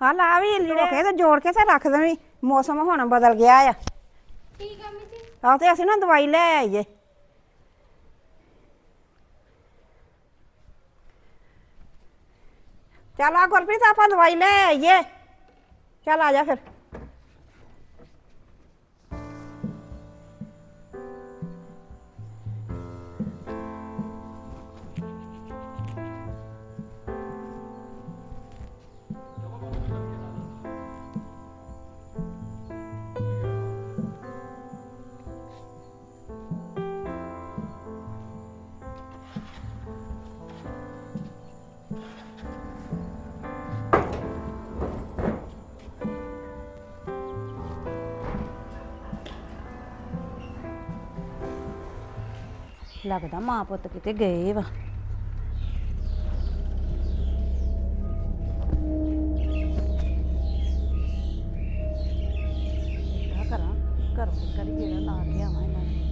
ਆ ਲਾ ਵੀ ਲੀੜੇ ਕੇ ਤੇ ਜੋੜ ਕੇ ਤੇ ਰੱਖ ਦੇਵੀਂ। ਮੌਸਮ ਹੁਣ ਬਦਲ ਗਿਆ ਆ। ਠੀਕ ਆ ਮਿੱਜੀ ਆ ਤੇ ਅਸੀਂ ਨਾ ਦਵਾਈ ਲੈ ਆਈਏ। ਚੱਲ ਆ ਗੁਰਪ੍ਰੀਤ ਆਪਾਂ ਦਵਾਈ ਲੈ ਆਈਏ। ਚੱਲ ਆ ਜਾ ਫਿਰ। ਲੱਗਦਾ ਮਾਂ ਪੁੱਤ ਕਿਤੇ ਗਏ ਵਾ। ਕੀ ਕਰਾਂ? ਘਰੋਂ ਕਰੀ ਜਿਹੜਾ ਲਾ ਕੇ ਆਵਾਂ ਇਹਨਾਂ ਨੂੰ।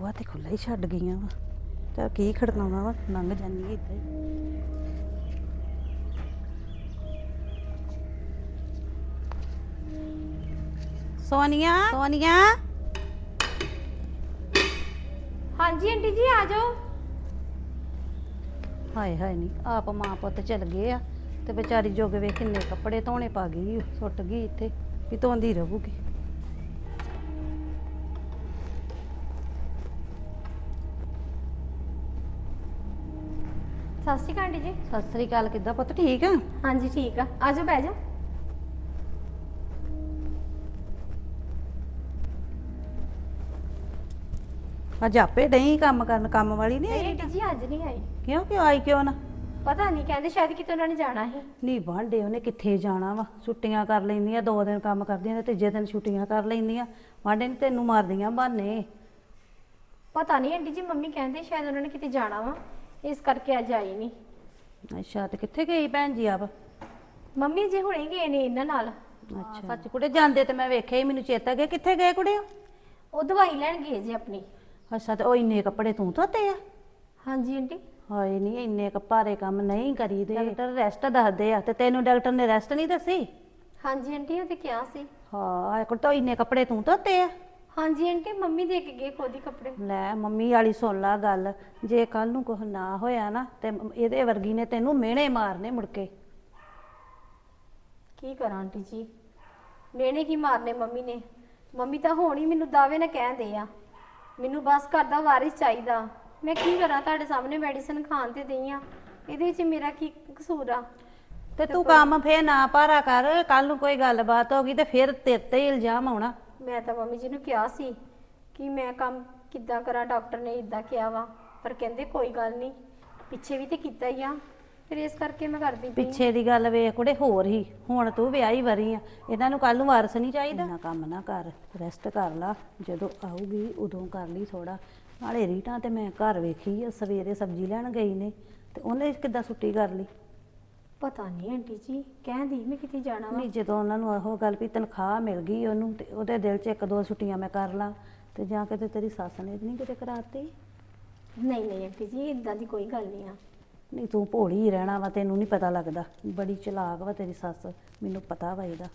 ਬੂਆ ਤੇ ਖੁੱਲਾ ਹੀ ਛੱਡ ਗਈਆਂ ਵਾ। ਤਾਂ ਕੀ ਖੜਕਾਉਣਾ ਵਾ ਲੰਘ ਇੱਦਾਂ ਹੀ ਸੋਨੀਆ? ਸੋਨੀਆ? ਹਾਂਜੀ ਆਂਟੀ ਜੀ ਆ ਜਾਓ। ਹਾਏ ਹਾਏ ਨਹੀਂ ਆਪ ਮਾਂ ਪੁੱਤ ਚਲ ਗਏ ਆ ਤੇ ਵਿਚਾਰੀ ਜੋਗ ਵੇ ਕਿੰਨੇ ਕੱਪੜੇ ਧੋਣੇ ਪਾ ਗਈ ਸੁੱਟ ਗਈ ਇੱਥੇ ਵੀ ਧੋਂਦੀ ਰਹੂਗੀ। ਸਤਿ ਸ਼੍ਰੀ ਅਕਾਲ ਆਂਟੀ ਜੀ। ਸਤਿ ਸ੍ਰੀ ਅਕਾਲ ਕਿੱਦਾਂ ਪੁੱਤ? ਠੀਕ ਆ? ਹਾਂਜੀ ਠੀਕ ਆ। ਆ ਜਾਓ ਬਹਿ ਜਾਓ। ਅੱਜ ਆਪੇ ਡਈ ਕੰਮ ਕਰਨ ਕੰਮ ਵਾਲੀ ਨਹੀਂ ਨਹੀਂ ਆਈ ਆਂਟੀ ਜੀ ਅੱਜ ਨਹੀਂ ਆਈ। ਕਿਉਂ ਕਿਉਂ ਆਈ ਕਿਉਂ ਨਾ? ਪਤਾ ਨਹੀਂ ਕਹਿੰਦੇ ਸ਼ਾਇਦ ਕਿਤੇ ਉਹਨਾਂ ਨੇ ਜਾਣਾ ਸੀ। ਨਹੀਂ ਵਾਂਡੇ ਉਹਨੇ ਕਿੱਥੇ ਜਾਣਾ ਵਾ? ਛੁੱਟੀਆਂ ਕਰ ਲੈਂਦੀਆਂ ਦੋ ਦਿਨ ਕੰਮ ਕਰਦੀਆਂ ਤੇ ਤੀਜੇ ਦਿਨ ਛੁੱਟੀਆਂ ਕਰ ਲੈਂਦੀਆਂ। ਵਾਂਡੇ ਨੇ ਤੈਨੂੰ ਮਾਰਦੀਆਂ ਬਹਾਨੇ। ਪਤਾ ਨਹੀਂ ਆਂਟੀ ਜੀ ਮੰਮੀ ਕਹਿੰਦੇ ਸ਼ਾਇਦ ਉਹਨਾਂ ਨੇ ਕਿਤੇ ਜਾਣਾ ਵਾ। ਇਸ ਕਰਕੇ ਅੱਜ ਆਈ ਨਹੀਂ। ਅੱਛਾ ਤੇ ਕਿੱਥੇ ਗਈ ਭੈਣ ਜੀ ਆਪ? ਮੰਮੀ ਜੀ ਹੁਣੇ ਗਏ ਨੇ ਇਹਨਾਂ ਨਾਲ। ਅੱਛਾ। ਸੱਚ ਕੁੜੇ ਜਾਂਦੇ ਤੇ ਮੈਂ ਵੇਖਿਆ ਹੀ ਮੈਨੂੰ ਚੇਤਾ ਗਿਆ। ਕਿੱਥੇ ਗਏ ਕੁੜੇ ਉਹ? ਉਹ ਦਵਾਈ ਲੈਣ ਗਏ ਜੀ ਆਪਣੀ। ਅੱਛਾ ਤੇ ਉਹ ਇੰਨੇ ਕੱਪੜੇ ਤੂੰ ਧੋਤੇ ਆ? ਹਾਂਜੀ ਆਂਟੀ। ਹਾਏ ਨਹੀਂ ਇੰਨੇ ਕ ਭਾਰੇ ਕੰਮ ਨਹੀਂ ਕਰੀਦੇ। ਡਾਕਟਰ ਰੈਸਟ ਦੱਸਦੇ ਆ ਤੇ ਤੈਨੂੰ ਡਾਕਟਰ ਨੇ ਰੈਸਟ ਨਹੀਂ ਦੱਸੀ? ਹਾਂਜੀ ਆਂਟੀ ਉਹ ਤੇ ਕਿਹਾ ਸੀ। ਹਾਂ ਕੋਲ ਤਾਂ ਇੰਨੇ ਕੱਪੜੇ ਤੂੰ ਧੋਤੇ ਆ? ਹਾਂਜੀ ਆਂਟੀ ਮੰਮੀ ਦੇ ਕੇ ਗਏ ਖੁਦ ਹੀ ਕੱਪੜੇ। ਲੈ ਮੰਮੀ ਵਾਲੀ ਸੁਣ ਲਾ ਗੱਲ। ਜੇ ਕੱਲ ਨੂੰ ਕੁਝ ਨਾ ਹੋਇਆ ਨਾ ਤੇ ਮ- ਇਹਦੇ ਵਰਗੀ ਨੇ ਤੈਨੂੰ ਮਿਹਣੇ ਮਾਰਨੇ ਮੁੜ ਕੇ। ਕੀ ਕਰਾਂ ਆਂਟੀ ਜੀ? ਮੇਨੇ ਕੀ ਮਾਰਨੇ ਮੰਮੀ ਨੇ? ਮੰਮੀ ਤਾਂ ਹੁਣ ਹੀ ਮੈਨੂੰ ਦਾਅਵੇ ਨਾਲ ਕਹਿੰਦੇ ਆ। ਮੈਨੂੰ ਬਸ ਘਰ ਦਾ ਵਾਰਿਸ ਚਾਹੀਦਾ। ਮੈਂ ਕੀ ਕਰਾਂ ਤੁਹਾਡੇ ਸਾਹਮਣੇ ਮੈਡੀਸਨ ਖਾਣ ਤੇ ਦਈ ਆ। ਇਹਦੇ ਵਿੱਚ ਮੇਰਾ ਕੀ ਕਸੂਰ ਆ? ਤੇ ਤੂੰ ਕੰਮ ਫੇਰ ਨਾ ਭਾਰਾ ਕਰ। ਕੱਲ ਨੂੰ ਕੋਈ ਗੱਲਬਾਤ ਹੋ ਗਈ ਤੇ ਫਿਰ ਤੇਰੇ ਤੇ ਹੀ ਇਲਜ਼ਾਮ ਆਉਣਾ। ਮੈਂ ਤਾਂ ਮੰਮੀ ਜੀ ਨੂੰ ਕਿਹਾ ਸੀ ਕਿ ਮੈਂ ਕੰਮ ਕਿੱਦਾਂ ਕਰਾਂ ਡਾਕਟਰ ਨੇ ਇਦਾਂ ਕਿਹਾ ਵਾ ਪਰ ਕਹਿੰਦੇ ਕੋਈ ਗੱਲ ਨਹੀਂ ਪਿੱਛੇ ਵੀ ਤੇ ਕੀਤਾ ਹੀ ਆ ਫਿਰ ਇਸ ਕਰਕੇ ਮੈਂ ਕਰਦੀ ਪਈ ਪਿੱਛੇ ਦੀ ਗੱਲ ਵੇਖ ਕੁੜੇ ਹੋਰ ਹੀ ਹੁਣ ਤੂੰ ਵਿਆਹੀ ਵਰੀ ਆ ਇਹਨਾਂ ਨੂੰ ਕੱਲ ਨੂੰ ਵਾਰਸ ਨਹੀਂ ਚਾਹੀਦਾ। ਨਾ ਕੰਮ ਨਾ ਕਰ ਰੈਸਟ ਕਰ ਲਾ ਜਦੋਂ ਆਊਗੀ ਉਦੋਂ ਕਰ ਲਈ ਥੋੜਾ ਨਾਲੇ ਰੀਟਾਂ ਤੇ ਮੈਂ ਘਰ ਵੇਖੀ ਆ ਸਵੇਰੇ ਸਬਜ਼ੀ ਲੈਣ ਗਈ ਨੇ ਤੇ ਉਹਨੇ ਕਿੱਦਾਂ ਛੁੱਟੀ ਕਰ ਲਈ? ਪਤਾ ਨਹੀਂ ਆਂਟੀ ਜੀ ਕਹਿੰਦੀ ਮੈਂ ਕਿਤੇ ਜਾਣਾ ਵਾ। ਨਹੀਂ ਜਦੋਂ ਉਹਨਾਂ ਨੂੰ ਇਹੋ ਗੱਲ ਵੀ ਤਨਖਾਹ ਮਿਲ ਗਈ ਉਹਨੂੰ ਤੇ ਉਹਦੇ ਦਿਲ 'ਚ ਇੱਕ ਦੋ ਛੁੱਟੀਆਂ ਮੈਂ ਕਰ ਲਾਂ ਤੇ ਜਾਂ ਕਿਤੇ ਤੇਰੀ ਸੱਸ ਨੇ ਨਹੀਂ ਕਿਤੇ ਕਰਾਤੀ? ਨਹੀਂ ਨਹੀਂ ਆਂਟੀ ਜੀ ਇਦਾਂ ਦੀ ਕੋਈ ਗੱਲ ਨਹੀਂ ਆ। ਨਹੀਂ ਤੂੰ ਭੋਲੀ ਹੀ ਰਹਿਣਾ ਵਾ ਤੈਨੂੰ ਨਹੀਂ ਪਤਾ ਲੱਗਦਾ। ਬੜੀ ਚਲਾਕ ਵਾ ਤੇਰੀ ਸੱਸ ਮੈਨੂੰ ਪਤਾ ਵਾ ਇਹਦਾ।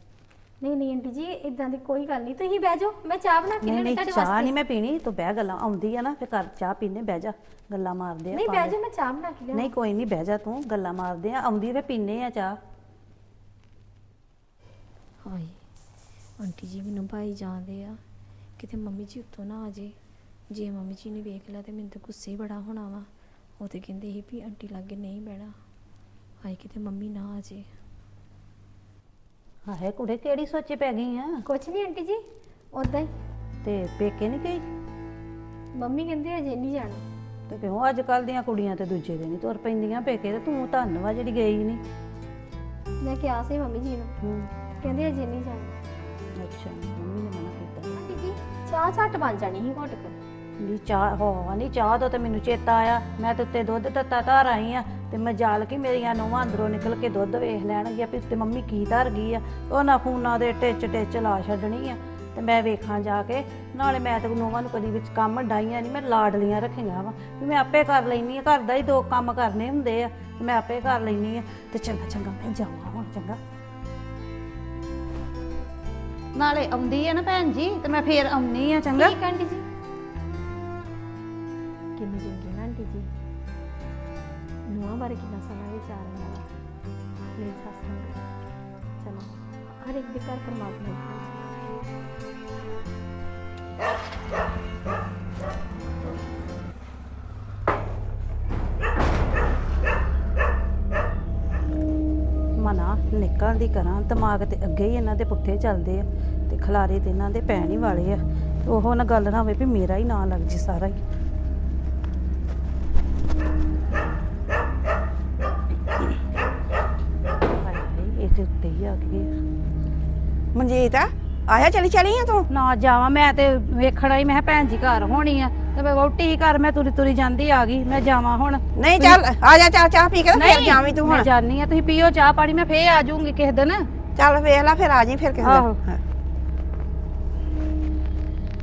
ਨਹੀਂ ਨਹੀਂ ਆਂਟੀ ਜੀ ਇਦਾਂ ਦੀ ਕੋਈ ਗੱਲ ਨਹੀਂ। ਤੁਸੀਂ ਬਹਿ ਜਾਓ ਮੈਂ ਚਾਹ ਬਣਾ ਕੇ ਨਹੀਂ ਲਿਆਉਣੀ ਨਹੀਂ ਤੁਹਾਡੇ ਚਾਹ ਵਾਸਤੇ। ਨਹੀਂ ਮੈਂ ਪੀਣੀ ਤੂੰ ਬਹਿ ਗੱਲਾਂ ਆਉਂਦੀ ਆ ਨਾ ਫੇ ਘਰ ਚਾਹ ਪੀਨੇ ਬਹਿ ਜਾ ਗੱਲਾਂ ਮਾਰਦੇ ਆ ਨਹੀਂ। ਬਹਿ ਜਾਓ ਮੈਂ ਚਾਹ ਬਣਾ ਕੇ ਲਿਆਵਾਂ। ਨਹੀਂ ਕੋਈ ਨਹੀਂ ਬਹਿ ਜਾ ਤੂੰ ਗੱਲਾਂ ਮਾਰਦੇ ਆ ਆਉਂਦੀ ਫੇ ਪੀਨੇ ਆ ਚਾਹ। ਹਾਏ ਆਂਟੀ ਜੀ ਮੈਨੂੰ ਭਾਈ ਜਾਂਦੇ ਆ। ਕਿਤੇ ਮੰਮੀ ਜੀ ਉੱਤੋਂ ਨਾ ਆ ਜੇ। ਜੇ ਮੰਮੀ ਜੀ ਨੇ ਵੇਖ ਲਿਆ ਤੇ ਮੈਨੂੰ ਤਾਂ ਗੁੱਸੇ ਹੀ ਬੜਾ ਹੋਣਾ ਵਾ। ਉਹ ਤੇ ਕਹਿੰਦੇ ਸੀ ਵੀ ਆਂਟੀ ਲਾਗੇ ਨਹੀਂ ਬਹਿਣਾ। ਹਾਏ ਕਿਤੇ ਮੰਮੀ ਨਾ ਆ ਜੇ। ਹਾਏ ਕੁੜੇ ਕਿਹੜੀ ਸੋਚੇ ਪੈ ਗਈ ਆ? ਕੁਛ ਨਹੀਂ ਆਂਟੀ ਜੀ ਉਦਾਂ ਹੀ। ਤੇ ਪੇਕੇ ਨਹੀਂ ਗਈ? ਮੰਮੀ ਕਹਿੰਦੇ ਅਜੇ ਨਹੀਂ ਜਾਣਾ। ਤੇ ਕਿਉਂ? ਅੱਜ ਕੱਲ ਦੀਆਂ ਕੁੜੀਆਂ ਤੇ ਦੂਜੇ ਦਿਨ ਹੀ ਤੁਰ ਪੈਂਦੀਆਂ ਪੇਕੇ ਤੇ। ਤੂੰ ਧੰਨਵਾਦ ਜਿਹੜੀ ਗਈ ਨਹੀਂ ਮੈਂ ਕਿਹਾ ਸੀ ਮੰਮੀ ਜੀ ਨੂੰ। ਕਹਿੰਦੇ ਅਜੇ ਨਹੀਂ ਜਾਣਾ। ਅੱਛਾ ਮੰਮੀ ਨੇ ਮਨਾ ਕੀਤਾ। ਆਂਟੀ ਜੀ ਚਾਹ ਛੱਟ ਬਣ ਜਾਣੀ ਸੀ ਘੁੱਟ ਕੇ। ਨਹੀਂ ਚਾਹ ਹੋ ਨਹੀਂ ਚਾਹ ਤੋਂ ਤੇ ਮੈਨੂੰ ਚੇਤਾ ਆਇਆ। ਮੈਂ ਤੇ ਉੱਤੇ ਦੁੱਧ ਦਿੱਤਾ ਧਾਰ ਆਈ ਆ ਤੇ ਮੈਂ ਜਾਲ ਕੇ ਮੇਰੀਆਂ ਨੋਵਾਂ ਅੰਦਰੋਂ ਨਿਕਲ ਕੇ ਦੁੱਧ ਵੇਖ ਲੈਣਗੀਆਂ ਵੀ ਉੱਤੇ ਮੰਮੀ ਕੀ ਧਰ ਗਈ ਆ। ਉਹਨਾਂ ਫੋਨਾਂ ਦੇ ਟਿਚ ਟਿਚ ਲਾ ਛੱਡਣੀ ਆ। ਤੇ ਮੈਂ ਵੇਖਾਂ ਜਾ ਕੇ ਨਾਲੇ ਮੈਂ ਤੇ ਨੋਵਾਂ ਨੂੰ ਕਦੀ ਵਿੱਚ ਕੰਮ ਡਾਈਆਂ ਨਹੀਂ ਮੈਂ ਲਾਡਲੀਆਂ ਰੱਖੀਆਂ ਵਾ। ਵੀ ਮੈਂ ਆਪੇ ਕਰ ਲੈਣੀ ਆ ਘਰ ਦਾ ਹੀ ਦੋ ਕੰਮ ਕਰਨੇ ਹੁੰਦੇ ਆ ਤੇ ਮੈਂ ਆਪੇ ਕਰ ਲੈਣੀ ਆ। ਤੇ ਚੰਗਾ ਚੰਗਾ ਮੈਂ ਜਾਵਾਂ ਹੁਣ ਚੰਗਾ। ਨਾਲੇ ਆਉਂਦੀ ਆ ਨਾ ਭੈਣ ਜੀ ਤੇ ਮੈਂ ਫੇਰ ਆਉਣੀ ਆ ਚੰਗਾ। ਠੀਕ ਆਂਟੀ ਜੀ। ਆਂਟੀ ਜੀ ਨੂੰਹਾਂ ਬਾਰੇ ਕਿੰਨਾ ਸੋਹਣਾ ਵਿਚਾਰ ਹੈ ਮੇਰੀ ਸੱਸ ਨੂੰ ਚਲੋ ਹਰ ਇੱਕ ਦੇ ਘਰ ਪਰਮਾਤਮਾ ਮਨਾ ਨਿਕਲਣ ਦੀ ਕਰਾਂ ਦਿਮਾਗ ਤੇ ਅੱਗੇ ਹੀ ਇਹਨਾਂ ਦੇ ਪੁੱਠੇ ਚੱਲਦੇ ਆ ਤੇ ਖਲਾਰੇ ਤੇ ਇਹਨਾਂ ਦੇ ਪੈਣ ਹੀ ਵਾਲੇ ਆ ਉਹ ਨਾ ਗੱਲ ਨਾ ਹੋਵੇ ਵੀ ਮੇਰਾ ਹੀ ਨਾਂ ਲੱਗ ਜੀ ਸਾਰਾ ਹੀ ਹਾਏ ਇਹਦੇ ਉੱਤੇ ਹੀ ਆ ਆ। ਮਨਜੀਤ ਆਇਆ ਚਲੀ ਚਲੀ ਆ ਤੂੰ? ਨਾ ਜਾਵਾਂ ਮੈਂ ਤੇ ਵੇਖਣਾ ਹੀ ਮੈਂ ਕਿਹਾ ਭੈਣ ਜੀ ਘਰ ਹੋਣੀ ਆ। ਤੇ ਮੈਂ ਵਹੁਟੀ ਹੀ ਘਰ ਮੈਂ ਤੁਰੀ ਤੁਰੀ ਜਾਂਦੀ ਆ ਗਈ ਮੈਂ ਜਾਵਾਂ ਹੁਣ। ਨਹੀਂ ਚੱਲ ਆ ਜਾ ਚਾਹ ਚਾਹ ਪੀ ਕੇ ਤੇ ਫਿਰ ਜਾਵੀਂ ਤੂੰ ਮੈਂ ਹੁਣ ਜਾਣੀ ਆ ਤੁਸੀਂ ਪੀਓ ਚਾਹ ਪਾਣੀ ਮੈਂ ਫੇਰ ਆ ਜਾਊਂਗੀ ਕਿਸੇ ਦਿਨ। ਚੱਲ ਵੇਖ ਲੈ ਫਿਰ ਆ ਜੀ ਫਿਰ ਕਿਸੇ ਆਹੋ। ਦਿਨ ਹਾਂ।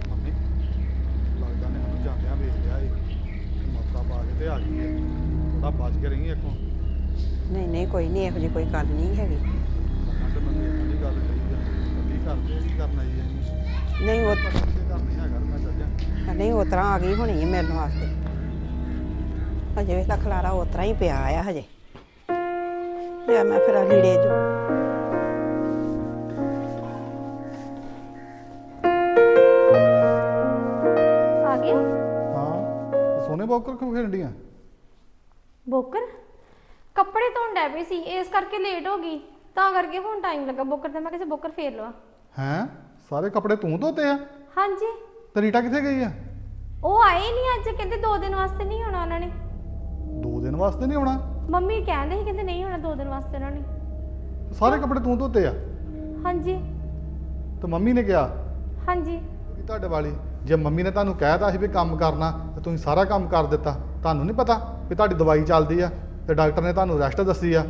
ਮੰਮੀ ਲੱਗਦਾ ਨੇ ਮੈਨੂੰ ਜਾਂਦਿਆਂ ਵੇਖ ਲਿਆ ਏ ਮੌਕਾ ਪਾ ਕੇ ਤੇ ਆ ਗਈ ਏ ਥੋੜਾ ਬਚ ਕੇ ਰਹੀ ਇੱਕੋ। ਨਹੀਂ ਨਹੀਂ ਕੋਈ ਨਹੀਂ ਇਹੋ ਜਿਹੀ ਕੋਈ ਗੱਲ ਨਹੀਂ ਹੈਗੀ। ਮੰਮਾ ਤੇ ਮੈਨੂੰ ਇਹਨਾਂ ਦੀ ਗੱਲ ਕਹੀ ਆ ਕੀ ਕਰਦੇ ਕੀ ਕਰਨਾ ਜੀ ਅਸੀਂ ਨਹੀਂ ਉਹ ਹੈਗਾ ਮੈਂ ਚੱਲ ਜਾ ਨਹੀਂ ਤਰ੍ਹਾਂ ਆ ਗਈ ਹੋਣੀ ਹੈ ਮਿਲਣ ਵਾਸਤੇ। ਹਜੇ ਵੇਖ ਲਾ ਖਲਾਰਾ ਉਸ ਤਰ੍ਹਾਂ ਹੀ ਪਿਆ ਆ ਹਜੇ। ਲਿਆ ਮੈਂ ਫਿਰ ਲੀੜੇ ਜੋ। ਆ ਗਏ? ਹਾਂ ਸੋਨੇ ਬੋਕਰ ਕਿਉਂ ਖੇਡਦੀਆਂ ਬੋਕਰ? ਕੱਪੜੇ ਧੋਣ ਡੈ ਪਈ ਸੀ ਇਸ ਕਰਕੇ ਲੇਟ ਹੋ ਗਈ। ਤਾਂ ਕਰਕੇ ਹੁਣ ਟਾਈਮ ਲੱਗਾ ਬੋਕਰ ਤੇ ਮੈਂ ਕਿਸੇ ਬੋਕਰ ਫੇਰ ਲਵਾ। ਹੈਂ? ਸਾਰੇ ਕੱਪੜੇ ਤੂੰ ਧੋਤੇ ਆ? ਹਾਂਜੀ। ਤੇ ਰੀਟਾ ਕਿੱਥੇ ਗਈ ਆ? ਉਹ ਆਏ ਨਹੀਂ ਅੱਜ ਕਹਿੰਦੇ ਦੋ ਦਿਨ ਵਾਸਤੇ ਨਹੀਂ ਆਉਣਾ ਉਹਨਾਂ ਨੇ। ਦੋ ਦਿਨ ਵਾਸਤੇ ਨਹੀਂ ਆਉਣਾ? ਮੰਮੀ ਕਹਿੰਦੇ ਸੀ ਕਹਿੰਦੇ ਨਹੀਂ ਆਉਣਾ ਦੋ ਦਿਨ ਵਾਸਤੇ ਉਹਨਾਂ ਨੇ। ਸਾਰੇ ਕੱਪੜੇ ਤੂੰ ਧੋਤੇ ਆ? ਹਾਂਜੀ। ਤੇ ਮੰਮੀ ਨੇ ਕਿਹਾ? ਹਾਂਜੀ। ਕਿ ਤੁਹਾਡੇ ਵਾਲੀ। ਜੇ ਮੰਮੀ ਨੇ ਤੁਹਾਨੂੰ ਕਹਿਤਾ ਸੀ ਵੀ ਕੰਮ ਕਰਨਾ ਤੇ ਤੁਸੀਂ ਸਾਰਾ ਕੰਮ ਕਰ ਦਿੱਤਾ ਤੁਹਾਨੂੰ ਨਹੀਂ ਪਤਾ ਵੀ ਤੁਹਾਡੀ ਦਵਾਈ ਚੱਲਦੀ ਆ ਤੇ ਡਾਕਟਰ ਨੇ ਤੁਹਾਨੂੰ ਰੈਸਟ ਦੱਸੀ ਆ।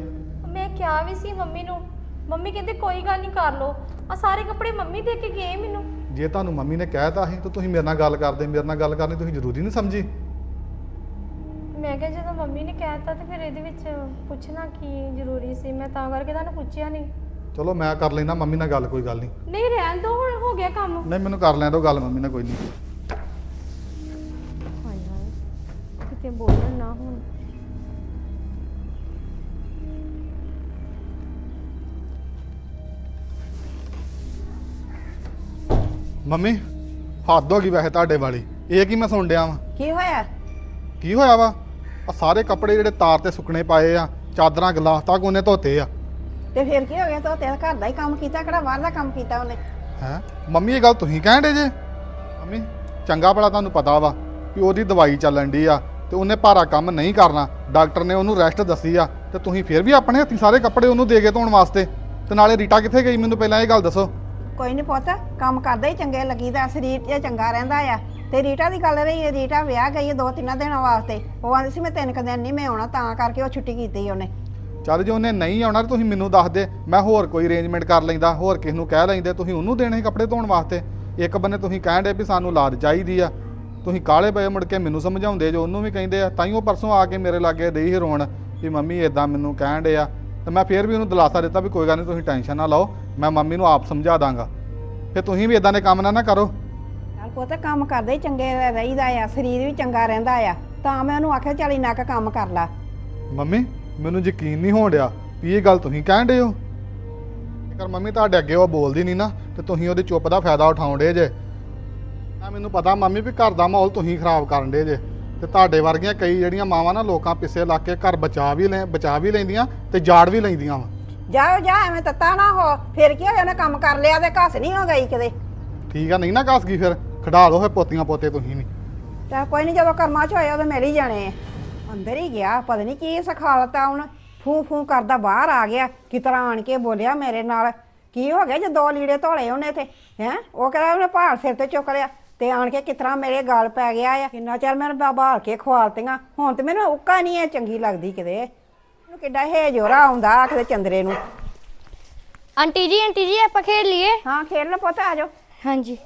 ਕਿਹਾ ਵੀ ਸੀ ਮੰਮੀ ਨੂੰ। ਮੰਮੀ ਕਹਿੰਦੇ ਕੋਈ ਗੱਲ ਨਹੀਂ ਕਰ ਲੋ ਆ ਸਾਰੇ ਕੱਪੜੇ ਮੰਮੀ ਦੇ ਕੇ ਗਏ ਮੈਨੂੰ। ਜੇ ਤੁਹਾਨੂੰ ਮੰਮੀ ਨੇ ਕਹਿਤਾ ਸੀ ਤਾਂ ਤੁਸੀਂ ਮੇਰੇ ਨਾਲ ਗੱਲ ਕਰਦੇ। ਮੇਰੇ ਨਾਲ ਗੱਲ ਕਰਨੀ ਤੁਸੀਂ ਜ਼ਰੂਰੀ ਨਹੀਂ ਸਮਝੀ। ਮੈਂ ਕਿਹਾ ਜਦੋਂ ਮੰਮੀ ਨੇ ਕਹਿਤਾ ਤੇ ਫਿਰ ਇਹਦੇ ਵਿੱਚ ਪੁੱਛਣਾ ਕੀ ਜ਼ਰੂਰੀ ਸੀ? ਮੈਂ ਤਾਂ ਕਰਕੇ ਤੁਹਾਨੂੰ ਪੁੱਛਿਆ ਨਹੀਂ। ਚਲੋ ਮੈਂ ਕਰ ਲੈਣਾ ਮੰਮੀ ਨਾਲ ਗੱਲ ਕੋਈ ਗੱਲ ਨਹੀਂ। ਨਹੀਂ ਰਹਿਣ ਦੋ ਹੁਣ ਹੋ ਗਿਆ ਕੰਮ। ਨਹੀਂ ਮੈਨੂੰ ਕਰ ਲੈਣ ਦਿਓ ਗੱਲ ਮੰਮੀ ਨਾਲ ਕੋਈ ਨਹੀਂ। ਹਾਏ ਹਾਏ ਕਿਤੇ ਬੋਲਣ ਨਾ ਹੁਣ। ਮੰਮੀ ਹੱਦ ਹੋ ਗਈ ਵੈਸੇ ਤੁਹਾਡੇ ਵਾਲੀ। ਇਹ ਕੀ ਮੈਂ ਸੁਣ ਡਿਆ ਵਾਂ? ਕੀ ਹੋਇਆ? ਕੀ ਹੋਇਆ ਵਾ? ਆ ਸਾਰੇ ਕੱਪੜੇ ਜਿਹੜੇ ਤਾਰ ਤੇ ਸੁੱਕਣੇ ਪਾਏ ਆ ਚਾਦਰਾਂ ਗਲਾਸ ਤੱਕ ਉਹਨੇ ਧੋਤੇ ਆ। ਤੇ ਫਿਰ ਕੀ ਹੋ ਗਿਆ? ਤੋ ਤੇਰਾ ਘਰ ਦਾ ਹੀ ਕੰਮ ਕੀਤਾ ਕਿਹੜਾ ਬਾਹਰ ਦਾ ਕੰਮ ਕੀਤਾ ਉਹਨੇ? ਹੈ? ਮੰਮੀ ਇਹ ਗੱਲ ਤੁਸੀਂ ਕਹਿਣ ਡੇ ਜੇ? ਮੰਮੀ ਚੰਗਾ ਭਲਾ ਤੁਹਾਨੂੰ ਪਤਾ ਵਾ ਕਿ ਉਹਦੀ ਦਵਾਈ ਚੱਲਣ ਦੀ ਆ ਤੇ ਉਹਨੇ ਭਾਰਾ ਕੰਮ ਨਹੀਂ ਕਰਨਾ। ਡਾਕਟਰ ਨੇ ਉਹਨੂੰ ਰੈਸਟ ਦੱਸੀ ਆ ਤੇ ਤੁਸੀਂ ਫਿਰ ਵੀ ਆਪਣੇ ਹੱਥੀਂ ਸਾਰੇ ਕੱਪੜੇ ਉਹਨੂੰ ਦੇ ਕੇ ਧੋਣ ਵਾਸਤੇ। ਤੇ ਨਾਲੇ ਰੀਟਾ ਕਿੱਥੇ ਗਈ? ਮੈਨੂੰ ਪਹਿਲਾਂ ਇਹ ਗੱਲ ਦੱਸੋ। ਕੋਈ ਨਹੀਂ ਪੁੱਤ, ਕੰਮ ਕਰਦਾ ਹੀ ਚੰਗੇ ਲੱਗੀਦਾ, ਸਰੀਰ ਤੇ ਚੰਗਾ ਰਹਿੰਦਾ ਆ। ਤੇ ਰੀਟਾ ਦੀ ਗੱਲ ਰਹੀ ਹੈ, ਰੀਟਾ ਵਿਆਹ ਗਈ ਹੈ ਦੋ ਤਿੰਨ ਦਿਨਾਂ ਵਾਸਤੇ। ਉਹ ਆਂਦੀ ਸੀ, ਮੈਂ ਤਿੰਨ ਕੁ ਦਿਨ ਨਹੀਂ ਮੈਂ ਆਉਣਾ ਤਾਂ ਕਰਕੇ ਉਹ ਛੁੱਟੀ ਕੀਤੀ ਉਹਨੇ। ਚੱਲ ਜੇ ਉਹਨੇ ਨਹੀਂ ਆਉਣਾ ਤੇ ਤੁਸੀਂ ਮੈਨੂੰ ਦੱਸ ਦੇ। ਮੈਂ ਹੋਰ ਕੋਈ ਅਰੇਂਜਮੈਂਟ ਕਰ ਲੈਂਦਾ, ਹੋਰ ਕਿਸ ਨੂੰ ਕਹਿ ਲੈਂਦੇ। ਤੁਸੀਂ ਉਹਨੂੰ ਦੇਣੇ ਸੀ ਕੱਪੜੇ ਧੋਣ ਵਾਸਤੇ। ਇੱਕ ਬੰਨੇ ਤੁਸੀਂ ਕਹਿਣ ਦੇ ਵੀ ਸਾਨੂੰ ਲਾਦ ਚਾਹੀਦੀ ਆ। ਤੁਸੀਂ ਕਾਲੇ ਪਏ ਮੁੜ ਕੇ ਮੈਨੂੰ ਸਮਝਾਉਂਦੇ ਜੋ ਉਹਨੂੰ ਵੀ ਕਹਿੰਦੇ ਆ। ਤਾਂ ਹੀ ਉਹ ਪਰਸੋਂ ਆ ਕੇ ਮੇਰੇ ਲਾਗੇ ਦੇਈ ਸੀ ਰੋਣ ਵੀ ਮੰਮੀ ਇਦਾਂ ਮੈਨੂੰ ਕਹਿਣ ਦੇ ਆ। ਤੇ ਮੈਂ ਫੇਰ ਵੀ ਉਹਨੂੰ ਦਿਲਾਸਾ ਦਿੱਤਾ ਵੀ ਕੋਈ ਗੱਲ ਨਹੀਂ ਤੁਸੀਂ ਟੈਨਸ਼ਨ ਨਾ ਲਓ। ਮੈਂ ਮੰਮੀ ਨੂੰ ਆਪ ਸਮਝਾ ਦਾਂਗਾ। ਫਿਰ ਤੁਸੀਂ ਵੀ ਇਦਾਂ ਦੇ ਕੰਮ ਨਾ ਨਾ ਕਰੋ। ਚੱਲ ਪੁੱਤ ਕੰਮ ਕਰਦਾ ਹੀ ਚੰਗੇ ਰਹੀਦਾ ਆ ਸਰੀਰ ਵੀ ਚੰਗਾ ਰਹਿੰਦਾ ਆ ਤਾਂ ਮੈਂ ਉਹਨੂੰ ਆਖਿਆ ਚੱਲ ਇੰਨਾ ਕੁ ਕੰਮ ਕਰ ਲਾ। ਮੰਮੀ ਮੈਨੂੰ ਯਕੀਨ ਨਹੀਂ ਹੋਣ ਡਿਆ ਵੀ ਇਹ ਗੱਲ ਤੁਸੀਂ ਕਹਿਣ ਦੇ ਹੋ। ਜੇਕਰ ਮੰਮੀ ਤੁਹਾਡੇ ਅੱਗੇ ਉਹ ਬੋਲਦੀ ਨਹੀਂ ਨਾ ਤੇ ਤੁਸੀਂ ਉਹਦੀ ਚੁੱਪ ਦਾ ਫਾਇਦਾ ਉਠਾਉਂਦੇ ਜੇ। ਨਾ ਮੈਨੂੰ ਪਤਾ ਮੰਮੀ ਵੀ ਘਰ ਦਾ ਮਾਹੌਲ ਤੁਸੀਂ ਖਰਾਬ ਕਰਨ ਦੇ ਜੇ ਤੇ ਤੁਹਾਡੇ ਵਰਗੀਆਂ ਕਈ ਜਿਹੜੀਆਂ ਮਾਵਾਂ ਨਾ ਲੋਕਾਂ ਪਿੱਛੇ ਲੱਗ ਕੇ ਘਰ ਬਚਾ ਵੀ ਲੈ ਬਚਾ ਵੀ ਲੈਂਦੀਆਂ ਤੇ ਜਾੜ ਵੀ ਲੈਂਦੀਆਂ ਵਾ। ਜਾਓ ਜਾ ਐਵੇਂ ਤੱਤਾ ਨਾ ਹੋ। ਫਿਰ ਕੀ ਹੋਇਆ ਉਹਨੇ ਕੰਮ ਕਰ ਲਿਆ ਤੇ ਘਸ ਨਹੀਂ ਹੋ ਗਈ ਕਿਤੇ। ਠੀਕ ਆ ਨਹੀਂ ਨਾ ਘਸ ਗਈ ਫਿਰ। ਖੜਾ ਲਓ ਫਿਰ ਪੋਤੀਆਂ ਪੋਤੇ ਤੁਸੀਂ ਵੀ। ਤਾਂ ਕੋਈ ਨਹੀਂ ਜਦੋਂ ਕਰਮਾਂ ਚ ਹੋਇਆ ਉਹਦੇ ਮਿਲ ਹੀ ਜਾਣੇ ਆ। ਅੰਦਰ ਹੀ ਗਿਆ ਪਤਾ ਨਹੀਂ ਕੀ ਸਖਾਲਤਾ ਹੁਣ। ਫੂ ਫੂ ਕਰਦਾ ਬਾਹਰ ਆ ਗਿਆ। ਕਿਤਰਾ ਆਣ ਕੇ ਬੋਲਿਆ ਮੇਰੇ ਨਾਲ ਕੀ ਹੋ ਗਿਆ ਜੇ ਦੋ ਲੀੜੇ ਧੋਲੇ ਉਹਨੇ ਤੇ? ਹੈ? ਉਹ ਕਹਿੰਦਾ ਉਹਨੇ ਭਾਰ ਸਿਰ ਤੇ ਚੁੱਕ ਲਿਆ। ਤੇ ਆਣ ਕੇ ਕਿਤਰਾ ਮੇਰੇ ਗਾਲ ਪੈ ਗਿਆ ਆ। ਕਿੰਨਾ ਚਿਰ ਮੈਂ ਬਾਲ ਕੇ ਖਵਾਲਤੀਆਂ। ਹੁਣ ਤੇ ਮੈਨੂੰ ਉੱਕਾ ਨਹੀਂ ਐ ਚੰਗੀ ਲੱਗਦੀ ਕਿਤੇ। ਇਹਨੂੰ ਕਿੱਡਾ ਹੇਜੋਰਾ ਆਉਂਦਾ ਕਿਤੇ ਚੰਦਰੇ ਨੂੰ। ਆਂਟੀ ਜੀ ਆਂਟੀ ਜੀ ਆਪਾਂ ਖੇਡ ਲਈਏ। ਹਾਂ ਖੇਡ ਲਓ ਪੁੱਤ ਆ ਜਾਓ। ਹਾਂਜੀ।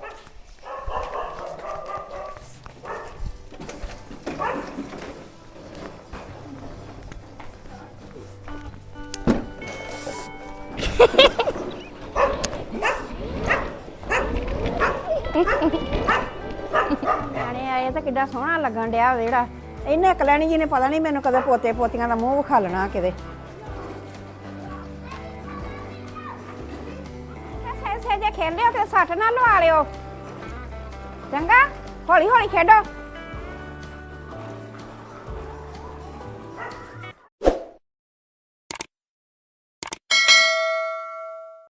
ਨਿਆਣੇ ਆਏ ਤਾਂ ਕਿੱਡਾ ਸੋਹਣਾ ਲੱਗਣ ਡਿਆ ਜਿਹੜਾ ਇਹਨੇ ਕਲੈਣੀ ਜੀ ਨੇ ਪਤਾ ਨਹੀਂ ਮੈਨੂੰ ਕਦੇ ਪੋਤੇ ਪੋਤੀਆਂ ਦਾ ਮੂੰਹ ਵਿਖਾਲਣਾ ਕਿਤੇ। ਸੇ ਸੇ ਜੇ ਖੇਡ ਲਿਓ ਤੇ ਸੱਟ ਨਾ ਲਵਾ ਲਿਓ। ਚੰਗਾ? ਹੌਲੀ ਹੌਲੀ ਖੇਡੋ।